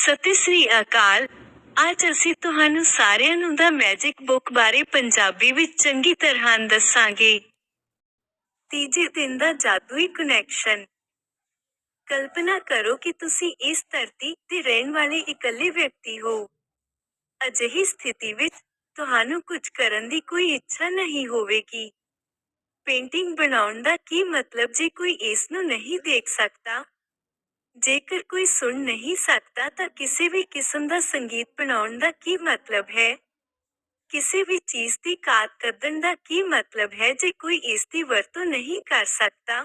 ਸਤਿ ਸ੍ਰੀ ਅਕਾਲ। ਅੱਜ ਅਸੀਂ ਤੁਹਾਨੂੰ ਸਾਰਿਆਂ ਨੂੰ ਦਾ ਮੈਜਿਕ ਬੁੱਕ ਬਾਰੇ ਪੰਜਾਬੀ ਵਿੱਚ ਚੰਗੀ ਤਰ੍ਹਾਂ ਦੱਸਾਂਗੇ। ਤੀਜੇ ਦਿਨ ਦਾ ਜਾਦੂਈ ਕਨੈਕਸ਼ਨ ਕਲਪਨਾ ਕਰੋ ਕਿ ਤੁਸੀਂ ਇਸ ਧਰਤੀ ਤੇ ਰਹਿਣ ਵਾਲੇ ਇਕੱਲੇ ਵਿਅਕਤੀ ਹੋ। ਅਜਿਹੀ ਸਥਿਤੀ ਵਿੱਚ ਤੁਹਾਨੂੰ ਕੁਝ ਕਰਨ ਦੀ ਕੋਈ ਇੱਛਾ ਨਹੀਂ ਹੋਵੇਗੀ। ਪੇਂਟਿੰਗ ਬਣਾਉਣ ਦਾ ਕੀ ਮਤਲਬ ਜੇ ਕੋਈ ਇਸ ਨੂੰ ਨਹੀਂ ਦੇਖ ਸਕਦਾ? ਜੇਕਰ ਕੋਈ ਸੁਣ ਨਹੀਂ ਸਕਦਾ ਤਾਂ ਕਿਸੇ ਵੀ ਕਿਸਮ ਦਾ ਸੰਗੀਤ ਬਣਾਉਣ ਦਾ ਕੀ ਮਤਲਬ ਹੈ ਕਿਸੇ ਵੀ ਚੀਜ਼ ਦੀ ਕਾਤ ਕੱਢਣ ਦਾ ਕੀ ਮਤਲਬ ਹੈ ਜੇ ਕੋਈ ਇਸ ਦੀ ਵਰਤੋਂ ਨਹੀਂ ਕਰ ਸਕਦਾ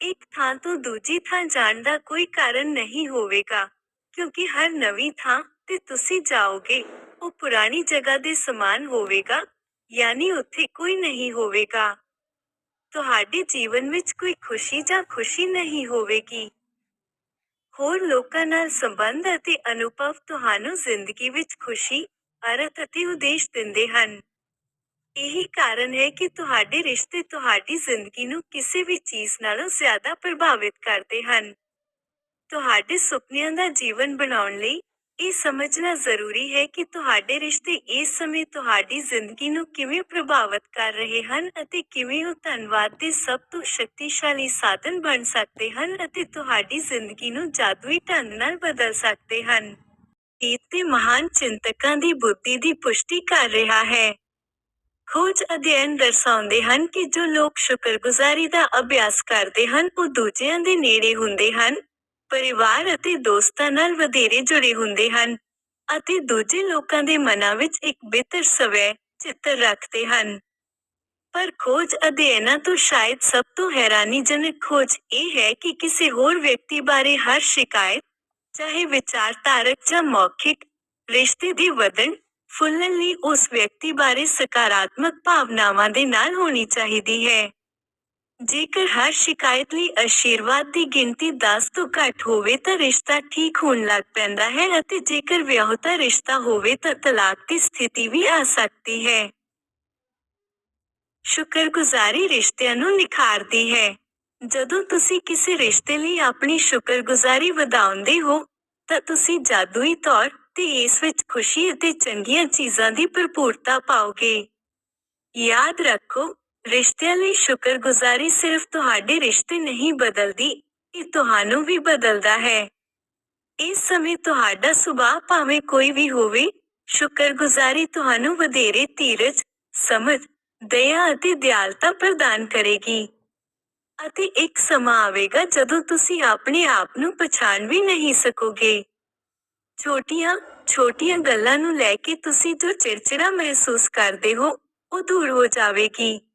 ਇੱਕ ਥਾਂ ਤੋਂ ਦੂਜੀ ਥਾਂ ਜਾਣ ਦਾ ਕੋਈ ਕਾਰਨ ਨਹੀਂ ਹੋਵੇਗਾ ਕਿਉਂਕਿ ਹਰ ਨਵੀਂ ਥਾਂ ਤੇ ਤੁਸੀਂ ਜਾਓਗੇ ਉਹ ਪੁਰਾਣੀ ਜਗ੍ਹਾ ਦੇ ਸਮਾਨ ਹੋਵੇਗਾ ਯਾਨੀ ਉੱਥੇ ਕੋਈ ਨਹੀਂ ਹੋਵੇਗਾ ਤੁਹਾਡੇ ਜੀਵਨ ਵਿੱਚ ਕੋਈ ਖੁਸ਼ੀ ਜਾਂ ਖੁਸ਼ੀ ਨਹੀਂ ਹੋਵੇਗੀ ਹੋਰ ਲੋਕਾਂ ਨਾਲ ਸੰਬੰਧ ਅਤੇ ਅਨੁਭਵ ਤੁਹਾਨੂੰ ਜ਼ਿੰਦਗੀ ਵਿੱਚ ਖੁਸ਼ੀ, ਅਰਥ ਅਤੇ ਉਦੇਸ਼ ਦਿੰਦੇ ਹਨ। ਇਹੀ ਕਾਰਨ ਹੈ ਕਿ ਤੁਹਾਡੇ ਰਿਸ਼ਤੇ ਤੁਹਾਡੀ ਜ਼ਿੰਦਗੀ ਨੂੰ ਕਿਸੇ ਵੀ ਚੀਜ਼ ਨਾਲੋਂ ਜ਼ਿਆਦਾ ਪ੍ਰਭਾਵਿਤ ਕਰਦੇ ਹਨ। ਤੁਹਾਡੇ ਸੁਪਨਿਆਂ ਦਾ ਜੀਵਨ ਬਣਾਉਣ ਲਈ ਇਹ ਸਮਝਣਾ ਜ਼ਰੂਰੀ ਹੈ ਕਿ ਤੁਹਾਡੇ ਰਿਸ਼ਤੇ ਇਸ ਸਮੇਂ ਤੁਹਾਡੀ ਜ਼ਿੰਦਗੀ ਨੂੰ ਕਿਵੇਂ ਪ੍ਰਭਾਵਿਤ ਕਰ ਰਹੇ ਹਨ ਅਤੇ ਕਿਵੇਂ ਉਹ ਧੰਨਵਾਦ ਦੇ ਸਭ ਤੋਂ ਸ਼ਕਤੀਸ਼ਾਲੀ ਸਾਧਨ ਬਣ ਸਕਦੇ ਹਨ ਅਤੇ ਤੁਹਾਡੀ ਜ਼ਿੰਦਗੀ ਨੂੰ ਜਾਦੂਈ ਢੰਗ ਨਾਲ ਬਦਲ ਸਕਦੇ ਹਨ। ਇਹ ਤੇ ਮਹਾਨ ਚਿੰਤਕਾਂ ਦੀ ਬੁੱਧੀ ਦੀ ਪੁਸ਼ਟੀ ਕਰ ਰਿਹਾ ਹੈ। ਖੋਜ ਅਧਿਐਨ ਦਰਸਾਉਂਦੇ ਹਨ ਕਿ ਜੋ ਲੋਕ ਸ਼ੁਕਰਗੁਜ਼ਾਰੀ ਦਾ ਅਭਿਆਸ ਕਰਦੇ ਹਨ, ਉਹ ਦੂਜਿਆਂ ਦੇ ਨੇੜੇ ਹੁੰਦੇ ਹਨ। ਪਰਿਵਾਰ ਅਤੇ ਦੋਸਤਾਂ ਨਾਲ ਵਧੇਰੇ ਜੁੜੇ ਹੁੰਦੇ ਹਨ ਅਤੇ ਦੂਜੇ ਲੋਕਾਂ ਦੇ ਮਨਾਂ ਵਿੱਚ ਇੱਕ ਬਿਹਤਰ ਸਵੈ ਚਿੱਤਰ ਰੱਖਦੇ ਹਨ। ਪਰ ਖੋਜ ਅਧਿਐਨਾਂ ਤੋਂ ਸ਼ਾਇਦ ਸਭ ਤੋਂ ਹੈਰਾਨੀਜਨਕ ਖੋਜ ਇਹ ਹੈ ਕਿ ਕਿਸੇ ਹੋਰ ਵਿਅਕਤੀ ਬਾਰੇ ਹਰ ਸ਼ਿਕਾਇਤ, ਚਾਹੇ ਵਿਚਾਰਧਾਰਕ ਜਾਂ ਮੌਖਿਕ, ਰਿਸ਼ਤੇ ਦੀ ਵਧਣ, ਫੁੱਲਣ ਲਈ ਉਸ ਵਿਅਕਤੀ ਬਾਰੇ ਸਕਾਰਾਤਮਕ ਭਾਵਨਾਵਾਂ ਦੇ ਨਾਲ ਹੋਣੀ ਚਾਹੀਦੀ ਹੈ। ਜੇਕਰ ਹਰ ਸ਼ਿਕਾਇਤ ਲਈ ਆਸ਼ੀਰਵਾਦ ਦੀ ਗਿਣਤੀ 10 ਤੋਂ ਘੱਟ ਹੋਵੇ ਤਾਂ ਰਿਸ਼ਤਾ ਠੀਕ ਹੋਣ ਲੱਗ ਪੈਂਦਾ ਹੈ ਅਤੇ ਜੇਕਰ ਵਿਆਹੁਤਾ ਰਿਸ਼ਤਾ ਹੋਵੇ ਤਾਂ ਤਲਾਕ ਦੀ ਸਥਿਤੀ ਵੀ ਆ ਸਕਦੀ ਹੈ। ਸ਼ੁਕਰਗੁਜ਼ਾਰੀ ਰਿਸ਼ਤਿਆਂ ਨੂੰ ਨਿਖਾਰਦੀ ਹੈ। ਜਦੋਂ ਤੁਸੀਂ ਕਿਸੇ ਰਿਸ਼ਤੇ ਲਈ ਆਪਣੀ ਸ਼ੁਕਰਗੁਜ਼ਾਰੀ ਵਧਾਉਂਦੇ ਹੋ, ਤਾਂ ਤੁਸੀਂ ਜਾਦੂਈ ਤੌਰ ਤੇ ਇਸ ਵਿੱਚ ਖੁਸ਼ੀ ਅਤੇ ਚੰਗੀਆਂ ਚੀਜ਼ਾਂ ਦੀ ਭਰਪੂਰਤਾ ਪਾਓਗੇ। ਯਾਦ ਰੱਖੋ ਰਿਸ਼ਤਿਆਂ ਲਈ ਸ਼ੁਕਰਗੁਜ਼ਾਰੀ ਸਿਰਫ ਤੁਹਾਡੇ ਰਿਸ਼ਤੇ ਨਹੀਂ ਬਦਲਦੀ, ਇਹ ਤੁਹਾਨੂੰ ਵੀ ਬਦਲਦਾ ਹੈ। ਇਸ ਸਮੇਂ ਤੁਹਾਡਾ ਸੁਭਾਅ ਭਾਵੇਂ ਕੋਈ ਵੀ ਹੋਵੇ, ਸ਼ੁਕਰਗੁਜ਼ਾਰੀ ਤੁਹਾਨੂੰ ਵਧੇਰੇ ਧੀਰਜ, ਸਮਝ, ਦਇਆ ਅਤੇ ਦਿਆਲਤਾ ਪ੍ਰਦਾਨ ਕਰੇਗੀ। ਅਤੇ ਇੱਕ ਸਮਾਂ ਆਵੇਗਾ ਜਦੋਂ ਤੁਸੀਂ ਆਪਣੇ ਆਪ ਨੂੰ ਪਛਾਣ ਵੀ ਨਹੀਂ ਸਕੋਗੇ। ਛੋਟੀਆਂ ਛੋਟੀਆਂ ਗੱਲਾਂ ਨੂੰ ਲੈ ਕੇ ਤੁਸੀਂ ਜੋ ਚਿੜਚਿੜਾ ਮਹਿਸੂਸ ਕਰਦੇ ਹੋ, ਉਹ ਦੂਰ ਹੋ ਜਾਵੇਗੀ।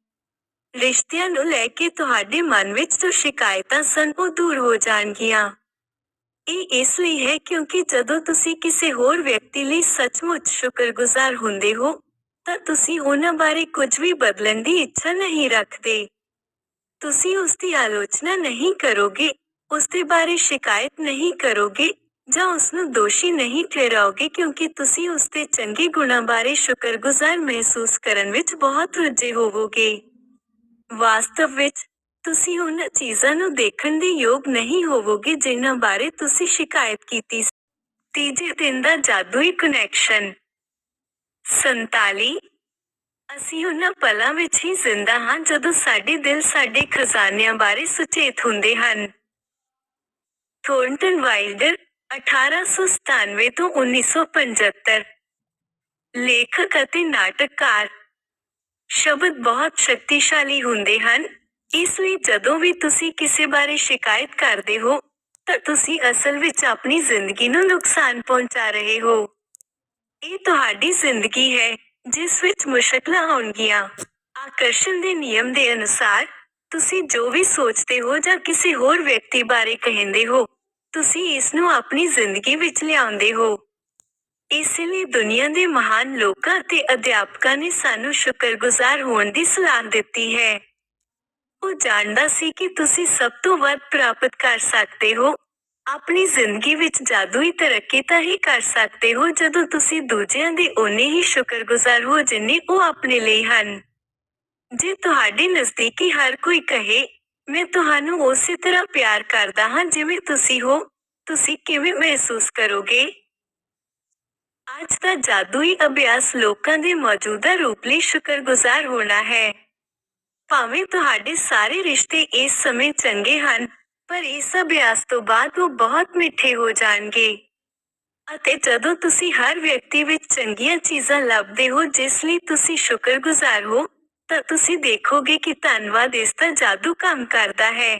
ਰਿਸ਼ਤਿਆਂ ਨੂੰ ਲੈ ਕੇ ਤੁਹਾਡੇ ਮਨ ਵਿੱਚ ਜੋ ਸ਼ਿਕਾਇਤਾਂ ਸਨ ਉਹ ਦੂਰ ਹੋ ਜਾਣਗੀਆਂ। ਇਹ ਇਸ ਲਈ ਹੈ ਕਿਉਂਕਿ ਜਦੋਂ ਤੁਸੀਂ ਕਿਸੇ ਹੋਰ ਵਿਅਕਤੀ ਲਈ ਸੱਚਮੁੱਚ ਸ਼ੁਕਰਗੁਜ਼ਾਰ ਹੁੰਦੇ ਹੋ, ਤਾਂ ਤੁਸੀਂ ਉਹਨਾਂ ਬਾਰੇ ਕੁਝ ਵੀ ਬਦਲਣ ਦੀ ਇੱਛਾ ਨਹੀਂ ਰੱਖਦੇ। ਤੁਸੀਂ ਉਸ ਦੀ ਆਲੋਚਨਾ ਨਹੀਂ ਕਰੋਗੇ, ਉਸ ਦੇ ਬਾਰੇ ਸ਼ਿਕਾਇਤ ਨਹੀਂ ਕਰੋਗੇ ਜਾਂ ਉਸ ਨੂੰ ਦੋਸ਼ੀ ਨਹੀਂ ਠਹਿਰਾਓਗੇ ਕਿਉਂਕਿ ਤੁਸੀਂ ਉਸ ਦੇ ਚੰਗੇ ਗੁਣਾਂ ਬਾਰੇ ਸ਼ੁਕਰਗੁਜ਼ਾਰ ਮਹਿਸੂਸ ਕਰਨ ਵਿੱਚ ਬਹੁਤ ਰੁੱਝੇ ਹੋਵੋਗੇ। ਵਾਸਤਵ ਵਿੱਚ, ਤੁਸੀਂ ਉਹਨਾਂ ਚੀਜ਼ਾਂ ਨੂੰ ਦੇਖਣ ਦੇ ਯੋਗ ਨਹੀਂ ਹੋਵੋਗੇ ਜਿਨ੍ਹਾਂ ਬਾਰੇ ਤੁਸੀਂ ਸ਼ਿਕਾਇਤ ਕੀਤੀ ਸੀ। ਤੀਜੇ ਦਿਨ ਦਾ ਜਾਦੂਈ ਕਨੈਕਸ਼ਨ 47 ਅਸੀਂ ਉਹਨਾਂ ਪਲਾਂ ਵਿੱਚ ਹੀ ਜ਼ਿੰਦਾ ਹਾਂ ਜਦੋਂ ਸਾਡੇ ਦਿਲ ਸਾਡੇ ਖਜ਼ਾਨਿਆਂ ਬਾਰੇ ਸੁਚੇਤ ਹੁੰਦੇ ਹਨ। ਥੋਰਨਟਨ ਵਾਈਲਡਰ 1897 ਤੋਂ 1975 ਲੇਖਕ ਅਤੇ ਨਾਟਕਕਾਰ ਸ਼ਬਦ ਬਹੁਤ ਸ਼ਕਤੀਸ਼ਾਲੀ ਹੁੰਦੇ ਹਨ। ਇਸ ਲਈ ਜਦੋਂ ਵੀ ਤੁਸੀਂ ਕਿਸੇ ਬਾਰੇ ਸ਼ਿਕਾਇਤ ਕਰਦੇ ਹੋ, ਤਾਂ ਤੁਸੀਂ ਅਸਲ ਵਿੱਚ ਆਪਣੀ ਜ਼ਿੰਦਗੀ ਨੂੰ ਨੁਕਸਾਨ ਪਹੁੰਚਾ ਰਹੇ ਹੋ। ਇਹ ਤੁਹਾਡੀ ਜ਼ਿੰਦਗੀ ਹੈ, ਜਿਸ ਵਿੱਚ ਮੁਸ਼ਕਲਾਂ ਆਉਣਗੀਆਂ ਆਕਰਸ਼ਣ ਦੇ ਨਿਯਮ ਦੇ ਅਨੁਸਾਰ, ਤੁਸੀਂ ਜੋ ਵੀ ਸੋਚਦੇ ਹੋ ਜਾਂ ਕਿਸੇ ਹੋਰ ਵਿਅਕਤੀ ਬਾਰੇ ਕਹਿੰਦੇ ਹੋ, ਤੁਸੀਂ ਇਸ ਨੂੰ ਆਪਣੀ ਜ਼ਿੰਦਗੀ ਵਿੱਚ ਲਿਆਉਂਦੇ ਹੋ। ਇਸ ਲਈ ਦੁਨੀਆ ਦੇ ਮਹਾਨ ਲੋਕਾਂ ਅਤੇ ਅਧਿਆਪਕਾਂ ਨੇ ਸਾਨੂੰ ਸ਼ੁਕਰਗੁਜ਼ਾਰ ਹੋਣ ਦੀ ਸਲਾਹ ਦਿੱਤੀ ਹੈ। ਉਹ ਜਾਣਦਾ ਸੀ ਕਿ ਤੁਸੀਂ ਸਭ ਤੋਂ ਵੱਧ ਪ੍ਰਾਪਤ ਕਰ ਸਕਦੇ ਹੋ। ਆਪਣੀ ਜ਼ਿੰਦਗੀ ਵਿੱਚ ਜਾਦੂਈ ਤਰੱਕੀ ਤਾਂ ਹੀ ਕਰ ਸਕਦੇ ਹੋ ਜਦੋਂ ਤੁਸੀਂ ਦੂਜਿਆਂ ਦੇ ਓਨੇ ਹੀ ਸ਼ੁਕਰਗੁਜ਼ਾਰ ਹੋ ਜਿੰਨੇ ਉਹ ਆਪਣੇ ਲਈ ਹਨ। ਜੇ ਤੁਹਾਡੇ ਨਜ਼ਦੀਕੀ ਹਰ ਕੋਈ ਕਹੇ, ਮੈਂ ਤੁਹਾਨੂੰ ਉਸੇ ਤਰ੍ਹਾਂ ਪਿਆਰ ਕਰਦਾ ਹਾਂ ਜਿਵੇਂ ਤੁਸੀਂ ਹੋ, ਤੁਸੀਂ ਕਿਵੇਂ ਮਹਿਸੂਸ ਕਰੋਗੇ? ਅੱਜ ਦਾ ਜਾਦੂਈ ਅਭਿਆਸ ਲੋਕਾਂ ਦੇ ਮੌਜੂਦਾ ਰੂਪ ਲਈ ਸ਼ੁਕਰਗੁਜ਼ਾਰ ਹੋਣਾ ਹੈ ਭਾਵੇਂ ਤੁਹਾਡੇ ਸਾਰੇ ਰਿਸ਼ਤੇ ਇਸ ਸਮੇਂ ਚੰਗੇ ਹਨ ਪਰ ਇਸ ਅਭਿਆਸ ਤੋਂ ਬਾਅਦ ਉਹ ਬਹੁਤ ਮਿੱਠੇ ਹੋ ਜਾਣਗੇ ਅਤੇ ਜਦੋਂ ਤੁਸੀਂ ਹਰ ਵਿਅਕਤੀ ਵਿੱਚ ਚੰਗੀਆਂ ਚੀਜ਼ਾਂ ਲੱਭਦੇ ਹੋ ਜਿਸ ਲਈ ਤੁਸੀਂ ਸ਼ੁਕਰਗੁਜ਼ਾਰ ਹੋ ਤਾਂ ਤੁਸੀਂ ਦੇਖੋਗੇ ਕਿ ਧੰਨਵਾਦ ਇਸ ਦਾ ਜਾਦੂ ਕੰਮ ਕਰਦਾ ਹੈ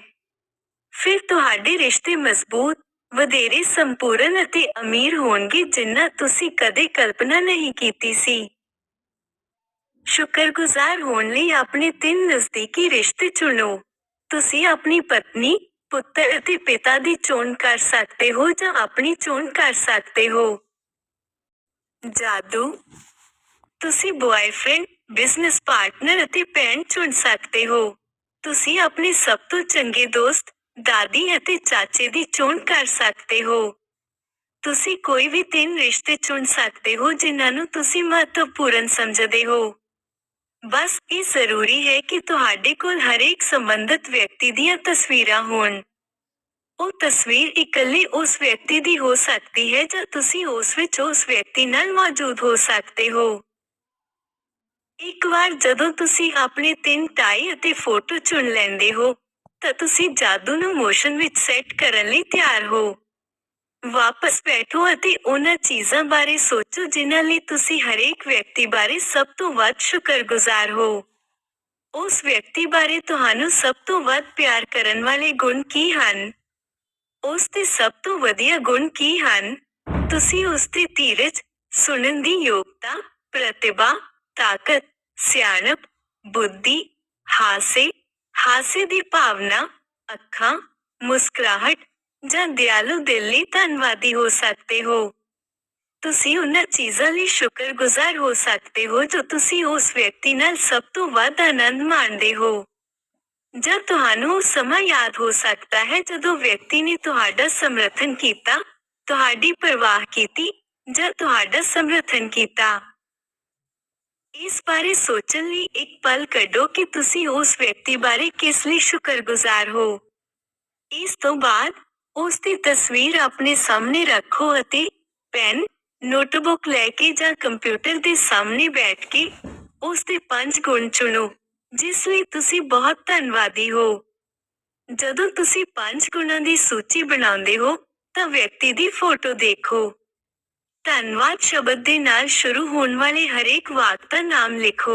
ਫਿਰ ਤੁਹਾਡੇ ਰਿਸ਼ਤੇ ਮਜ਼ਬੂਤ ਵਧੇਰੇ ਸੰਪੂਰਨ ਅਤੇ ਅਮੀਰ ਹੋਣਗੇ ਜਿੰਨਾ ਤੁਸੀਂ ਕਦੇ ਕਲਪਨਾ ਨਹੀਂ ਕੀਤੀ ਸੀ ਸ਼ੁਕਰਗੁਜ਼ਾਰ ਹੋਣ ਲਈ ਆਪਣੇ ਤਿੰਨ ਨਜ਼ਦੀਕੀ ਰਿਸ਼ਤੇ ਚੁਣੋ ਤੁਸੀਂ ਆਪਣੀ ਪਤਨੀ ਪੁੱਤਰ ਅਤੇ ਪਿਤਾ ਦੀ ਚੋਣ ਕਰ ਸਕਦੇ ਹੋ ਜਾਂ ਆਪਣੀ ਚੋਣ ਕਰ ਸਕਦੇ ਹੋ ਜਾਦੂ ਤੁਸੀਂ ਬॉयਫ੍ਰੈਂਡ ਬਿਜ਼ਨਸ ਪਾਰਟਨਰ ਅਤੇ ਭੈਣ ਚੁਣ ਸਕਦੇ ਹੋ ਤੁਸੀਂ ਆਪਣੇ ਸਭ ਤੋਂ ਚੰਗੇ ਦੋਸਤ ਦਾਦੀ ਅਤੇ ਚਾਚੇ ਦੀ ਚੋਣ ਕਰ ਸਕਦੇ ਹੋ। ਤੁਸੀਂ ਕੋਈ ਵੀ ਤਿੰਨ ਰਿਸ਼ਤੇ ਚੁਣ ਸਕਦੇ ਹੋ, ਜਿਨ੍ਹਾਂ ਨੂੰ ਤੁਸੀਂ ਮਹੱਤਵਪੂਰਨ ਸਮਝਦੇ ਹੋ। ਬਸ ਇਹ ਜ਼ਰੂਰੀ ਹੈ ਕਿ ਤੁਹਾਡੇ ਕੋਲ ਹਰੇਕ ਸੰਬੰਧਿਤ ਵਿਅਕਤੀ ਦੀਆਂ ਤਸਵੀਰਾਂ ਹੋਣ। ਉਹ ਤਸਵੀਰ ਇਕੱਲੇ ਉਸ ਵਿਅਕਤੀ ਦੀ ਹੋ ਸਕਦੀ ਹੈ ਜਾਂ ਤੁਸੀਂ ਉਸ ਵਿੱਚ ਉਸ ਵਿਅਕਤੀ ਨਾਲ ਮੌਜੂਦ ਹੋ ਸਕਦੇ ਹੋ। ਇੱਕ ਵਾਰ ਜਦੋਂ ਤੁਸੀਂ ਆਪਣੇ ਤਿੰਨ ਟਾਈ ਅਤੇ ਫੋਟੋ ਚੁਣ ਲੈਂਦੇ ਹੋ ਤਾਂ ਤੁਸੀਂ ਜਾਦੂ ਨੂੰ ਮੋਸ਼ਨ ਵਿੱਚ ਸੈੱਟ ਕਰਨ ਲਈ ਤਿਆਰ ਹੋ। ਵਾਪਸ ਬੈਠੋ ਅਤੇ ਉਹਨਾਂ ਚੀਜ਼ਾਂ ਬਾਰੇ ਸੋਚੋ ਜਿਨ੍ਹਾਂ ਲਈ ਤੁਸੀਂ ਹਰੇਕ ਵਿਅਕਤੀ ਬਾਰੇ ਸਭ ਤੋਂ ਵੱਧ ਸ਼ੁਕਰਗੁਜ਼ਾਰ ਹੋ। ਉਸ ਵਿਅਕਤੀ ਬਾਰੇ ਤੁਹਾਨੂੰ ਸਭ ਤੋਂ ਵੱਧ ਪਿਆਰ ਕਰਨ ਵਾਲੇ ਗੁਣ ਕੀ ਹਨ? ਉਸ ਦੇ ਸਭ ਤੋਂ ਵਧੀਆ ਗੁਣ ਕੀ ਹਨ? ਤੁਸੀਂ ਉਸ ਦੀ ਧੀਰਜ, ਸੁਣਨ ਦੀ ਯੋਗਤਾ, ਪ੍ਰਤਿਭਾ, ਤਾਕਤ, ਸਿਆਣਪ, ਬੁੱਧੀ, ਹਾਸੇ ਹਾਸੇ ਦੀ ਭਾਵਨਾ ਅੱਖਾਂ ਮੁਸਕਰਾਹਟ ਜਾਂ ਦਿਆਲੂ ਦਿਲ ਲਈ ਧੰਨਵਾਦੀ ਹੋ ਸਕਦੇ ਹੋ। ਤੁਸੀਂ ਉਹਨਾਂ ਚੀਜ਼ਾਂ ਲਈ ਸ਼ੁਕਰਗੁਜ਼ਾਰ ਹੋ ਸਕਦੇ ਹੋ ਜੋ ਤੁਸੀਂ ਉਸ ਵਿਅਕਤੀ ਨਾਲ ਸਭ ਤੋਂ ਵੱਧ ਆਨੰਦ ਮਾਣਦੇ ਹੋ। ਜਾਂ ਤੁਹਾਨੂੰ ਉਹ ਸਮਾਂ ਯਾਦ ਹੋ ਸਕਦਾ ਹੈ ਜਦੋਂ ਵਿਅਕਤੀ ਨੇ ਤੁਹਾਡਾ ਸਮਰਥਨ ਕੀਤਾ, ਤੁਹਾਡੀ ਪਰਵਾਹ ਕੀਤੀ ਜਾਂ ਤੁਹਾਡਾ ਸਮਰਥਨ ਕੀਤਾ। ਇਸ ਬਾਰੇ ਸੋਚਣ ਲਈ ਇੱਕ ਪਲ ਕੱਢੋ ਕਿ ਤੁਸੀਂ ਉਸ ਵਿਅਕਤੀ ਬਾਰੇ ਕਿਸ ਲਈ ਸ਼ੁਕਰਗੁਜ਼ਾਰ ਹੋ। ਇਸ ਤੋਂ ਬਾਅਦ ਉਸ ਦੀ ਤਸਵੀਰ ਆਪਣੇ ਸਾਹਮਣੇ ਰੱਖੋ ਅਤੇ ਪੈਨ, ਨੋਟਬੁੱਕ ਲੈ ਕੇ ਜਾਂ ਕੰਪਿਊਟਰ ਦੇ ਸਾਹਮਣੇ ਬੈਠ ਕੇ ਉਸ ਦੇ ਪੰਜ ਗੁਣ ਚੁਣੋ, ਜਿਸ ਲਈ ਤੁਸੀਂ ਬਹੁਤ ਧੰਨਵਾਦੀ ਹੋ। ਜਦੋਂ ਤੁਸੀਂ ਪੰਜ ਗੁਣਾਂ ਦੀ ਸੂਚੀ ਬਣਾਉਂਦੇ ਹੋ, ਤਾਂ ਵਿਅਕਤੀ ਦੀ ਫੋਟੋ ਦੇਖੋ। ਧੰਨਵਾਦ ਸ਼ਬਦ ਦੇ ਨਾਲ ਸ਼ੁਰੂ ਹੋਣ ਵਾਲੇ ਹਰੇਕ ਵਾਕ ਦਾ ਨਾਮ ਲਿਖੋ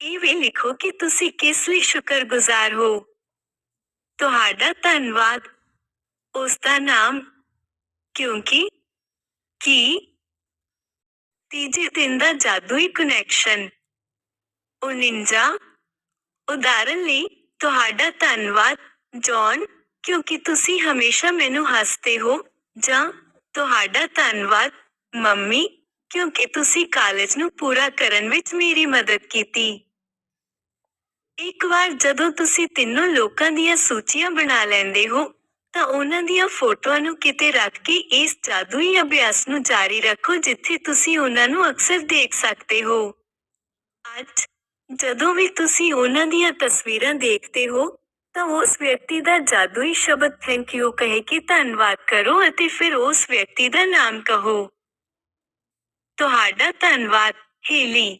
ਇਹ ਵੀ ਲਿਖੋ ਕਿ ਤੁਸੀਂ ਕਿਸ ਲਈ ਸ਼ੁਕਰਗੁਜ਼ਾਰ ਹੋ ਤੁਹਾਡਾ ਧੰਨਵਾਦ ਉਸ ਦਾ ਨਾਮ ਕਿਉਂਕਿ ਕੀ ਤੀਜੇ ਦਿਨ ਦਾ ਜਾਦੂਈ ਕਨੈਕਸ਼ਨ 49 ਉਦਾਹਰਨ ਲਈ ਤੁਹਾਡਾ ਧੰਨਵਾਦ ਜੌਨ ਕਿਉਂਕਿ ਤੁਸੀਂ ਹਮੇਸ਼ਾ ਮੈਨੂੰ ਹੱਸਦੇ ਹੋ ਜਾਂ ਤੁਹਾਡਾ ਧੰਨਵਾਦ, ਮੰਮੀ, ਕਿਉਂਕਿ ਤੁਸੀਂ ਕਾਲਜ ਨੂੰ ਪੂਰਾ ਕਰਨ ਵਿੱਚ ਮੇਰੀ ਮਦਦ ਕੀਤੀ। ਇੱਕ ਵਾਰ ਜਦੋਂ ਤੁਸੀਂ ਤਿੰਨੋਂ ਲੋਕਾਂ ਦੀਆਂ ਸੂਚੀਆਂ ਬਣਾ ਲੈਂਦੇ ਹੋ, ਤਾਂ ਉਹਨਾਂ ਦੀਆਂ ਫੋਟੋਆਂ ਨੂੰ ਕਿਤੇ ਰੱਖ ਕੇ ਇਸ ਜਾਦੂਈ ਅਭਿਆਸ ਨੂੰ ਜਾਰੀ ਰੱਖੋ, ਜਿੱਥੇ ਤੁਸੀਂ ਉਹਨਾਂ ਨੂੰ ਅਕਸਰ ਦੇਖ ਸਕਦੇ ਹੋ। ਅੱਜ, ਜਦੋਂ ਵੀ ਤੁਸੀਂ ਉਹਨਾਂ ਦੀਆਂ ਤਸਵੀਰਾਂ ਦੇਖਦੇ ਹੋ ਤਾਂ ਉਸ ਵਿਅਕਤੀ ਦਾ ਜਾਦੂਈ ਸ਼ਬਦ ਥੈਂਕ ਯੂ ਕਹੇ ਕੇ ਧੰਨਵਾਦ ਕਰੋ ਅਤੇ ਫਿਰ ਉਸ ਵਿਅਕਤੀ ਦਾ ਨਾਮ ਕਹੋ। ਤੁਹਾਡਾ ਧੰਨਵਾਦ, ਹੇਲੀ।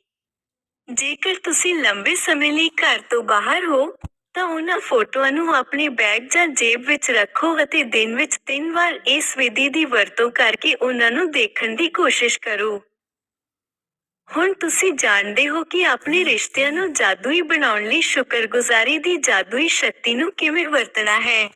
ਜੇਕਰ ਤੁਸੀਂ ਲੰਬੇ ਸਮੇਂ ਲਈ ਘਰ ਤੋਂ ਬਾਹਰ ਹੋ, ਤਾਂ ਉਹਨਾਂ ਫੋਟੋਆਂ ਨੂੰ ਆਪਣੇ ਬੈਗ ਜਾਂ ਜੇਬ ਵਿੱਚ ਰੱਖੋ ਅਤੇ ਦਿਨ ਵਿੱਚ ਤਿੰਨ ਵਾਰ ਇਸ ਵਿਧੀ ਦੀ ਵਰਤੋਂ ਕਰਕੇ ਉਹਨਾਂ ਨੂੰ ਦੇਖਣ ਦੀ ਕੋਸ਼ਿਸ਼ ਕਰੋ। ਹੁਣ ਤੁਸੀਂ ਜਾਣਦੇ ਹੋ ਕਿ ਆਪਣੇ ਰਿਸ਼ਤਿਆਂ ਨੂੰ ਜਾਦੂਈ ਬਣਾਉਣ ਲਈ ਸ਼ੁਕਰਗੁਜ਼ਾਰੀ ਦੀ ਜਾਦੂਈ ਸ਼ਕਤੀ ਨੂੰ ਕਿਵੇਂ ਵਰਤਣਾ ਹੈ?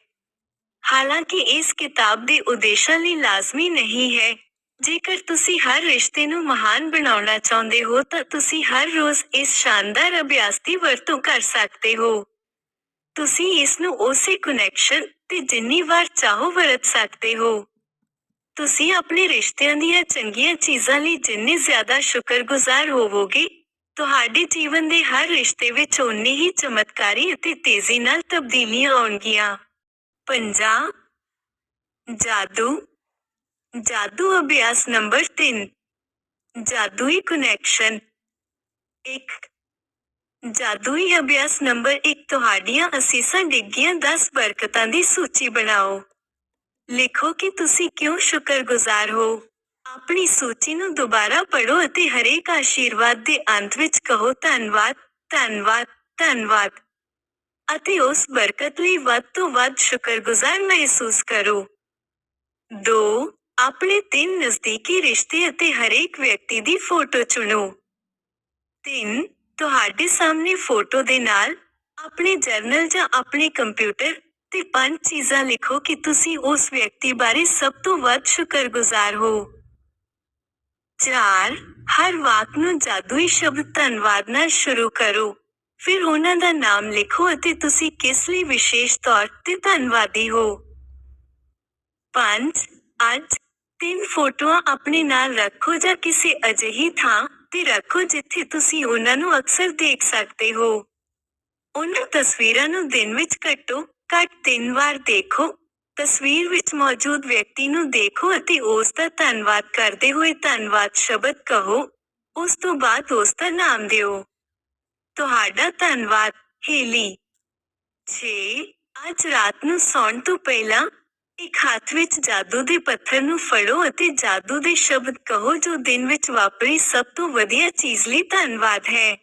ਹਾਲਾਂਕਿ ਇਸ ਕਿਤਾਬ ਦੇ ਉਦੇਸ਼ਾਂ ਲਈ ਲਾਜ਼ਮੀ ਨਹੀਂ ਹੈ। ਜੇਕਰ ਤੁਸੀਂ ਹਰ ਰਿਸ਼ਤੇ ਨੂੰ ਮਹਾਨ ਬਣਾਉਣਾ ਚਾਹੁੰਦੇ ਹੋ, ਤਾਂ ਤੁਸੀਂ ਹਰ ਰੋਜ਼ ਇਸ ਸ਼ਾਨਦਾਰ ਅਭਿਆਸ ਦੀ ਵਰਤੋਂ ਕਰ ਸਕਦੇ ਹੋ। ਤੁਸੀਂ ਇਸ ਨੂੰ ਉਸੇ ਕਨੈਕਸ਼ਨ ਤੇ ਜਿੰਨੀ ਵਾਰ ਚਾਹੋ ਵਰਤ ਸਕਦੇ ਹੋ। ਤੁਸੀਂ ਆਪਣੇ ਰਿਸ਼ਤਿਆਂ ਦੀਆਂ ਚੰਗੀਆਂ ਚੀਜ਼ਾਂ ਲਈ ਜਿੰਨੇ ਜ਼ਿਆਦਾ ਸ਼ੁਕਰਗੁਜ਼ਾਰ ਹੋਵੋਗੇ, ਤੁਹਾਡੇ ਜੀਵਨ ਦੇ ਹਰ ਰਿਸ਼ਤੇ ਵਿੱਚ ਉਨੀ ਹੀ ਚਮਤਕਾਰੀ ਅਤੇ ਤੇਜ਼ੀ ਨਾਲ ਤਬਦੀਲੀਆਂ ਆਉਣਗੀਆਂ। 50 ਜਾਦੂ ਜਾਦੂ ਅਭਿਆਸ ਨੰਬਰ 3 ਜਾਦੂਈ ਕਨੈਕਸ਼ਨ 1 ਜਾਦੂਈ ਅਭਿਆਸ ਨੰਬਰ 1 ਤੁਹਾਡੀਆਂ ਅਸੀਸਾਂ ਡਿੱਗੀਆਂ 10 ਬਰਕਤਾਂ ਦੀ ਸੂਚੀ ਬਣਾਓ। ਲਿਖੋ ਕਿ ਤੁਸੀਂ ਕਿਉਂ ਸ਼ੁਕਰਗੁਜ਼ਾਰ ਹੋ? ਆਪਣੀ ਸੂਚੀ ਨੂੰ ਦੁਬਾਰਾ ਪੜ੍ਹੋ ਅਤੇ ਹਰੇਕ ਆਸ਼ੀਰਵਾਦ ਦੇ ਅੰਤ ਵਿੱਚ ਕਹੋ, ਧੰਨਵਾਦ ਧੰਨਵਾਦ ਧੰਨਵਾਦ ਅਤੇ ਉਸ ਬਰਕਤ ਲਈ ਵੱਧ ਤੋਂ ਵੱਧ ਸ਼ੁਕਰਗੁਜ਼ਾਰ ਮਹਿਸੂਸ ਕਰੋ। 2 ਆਪਣੇ ਤਿੰਨ ਨਜ਼ਦੀਕੀ ਰਿਸ਼ਤੇ ਅਤੇ ਹਰੇਕ ਵਿਅਕਤੀ ਦੀ ਫੋਟੋ ਚੁਣੋ। 3 ਤੁਹਾਡੇ ਸਾਹਮਣੇ ਫੋਟੋ ਦੇ ਨਾਲ ਆਪਣੇ ਜਰਨਲ ਜਾਂ ਆਪਣੇ ਕੰਪਿਊਟਰ ਤੇ ਪੰਜ ਚੀਜ਼ਾਂ ਲਿਖੋ ਕਿ ਤੁਸੀਂ ਉਸ ਵਿਅਕਤੀ ਬਾਰੇ ਸਭ ਤੋਂ ਵੱਧ ਸ਼ੁਕਰਗੁਜ਼ਾਰ ਹੋ। 4 ਹਰ ਵਾਕ ਨੂੰ ਜਾਦੂਈ ਸ਼ਬਦ ਧੰਨਵਾਦ ਨਾਲ ਸ਼ੁਰੂ ਕਰੋ। ਫਿਰ ਉਹਨਾਂ ਦਾ ਨਾਮ ਲਿਖੋ ਅਤੇ ਤੁਸੀਂ ਕਿਸ ਲਈ ਵਿਸ਼ੇਸ਼ ਤੌਰ ਤੇ ਧੰਨਵਾਦੀ ਹੋ? 5 ਅੱਜ ਤਿੰਨ ਫੋਟੋਆਂ ਆਪਣੇ ਨਾਲ ਰੱਖੋ ਜਾਂ ਕਿਸੇ ਅਜਿਹੀ ਥਾਂ ਤੇ ਰੱਖੋ ਜਿੱਥੇ ਤੁਸੀਂ ਉਹਨਾਂ ਨੂੰ ਅਕਸਰ ਦੇਖ ਸਕਦੇ ਹੋ। ਉਹਨਾਂ ਤਸਵੀਰਾਂ ਨੂੰ ਦਿਨ ਵਿੱਚ ਕੱਟੋ ਘੱਟ ਤਿੰਨ ਵਾਰ ਦੇਖੋ। ਤਸਵੀਰ ਵਿੱਚ ਮੌਜੂਦ ਵਿਅਕਤੀ ਨੂੰ ਦੇਖੋ ਅਤੇ ਉਸ ਦਾ ਧੰਨਵਾਦ ਕਰਦੇ ਹੋਏ ਧੰਨਵਾਦ ਸ਼ਬਦ ਕਹੋ। ਉਸ ਤੋਂ ਬਾਅਦ ਉਸ ਦਾ ਨਾਮ ਦਿਓ। ਤੁਹਾਡਾ ਧੰਨਵਾਦ, ਹੇਲੀ। 6 ਅੱਜ ਰਾਤ ਨੂੰ ਸੌਣ ਤੋਂ ਪਹਿਲਾਂ ਇੱਕ ਹੱਥ ਵਿੱਚ ਜਾਦੂ ਦੇ ਪੱਥਰ ਨੂੰ ਫੜੋ ਅਤੇ ਜਾਦੂ ਦੇ ਸ਼ਬਦ ਕਹੋ ਜੋ ਦਿਨ ਵਿੱਚ ਵਾਪਰੀ ਸਭ ਤੋਂ ਵਧੀਆ ਚੀਜ਼ ਲਈ ਧੰਨਵਾਦ ਹੈ।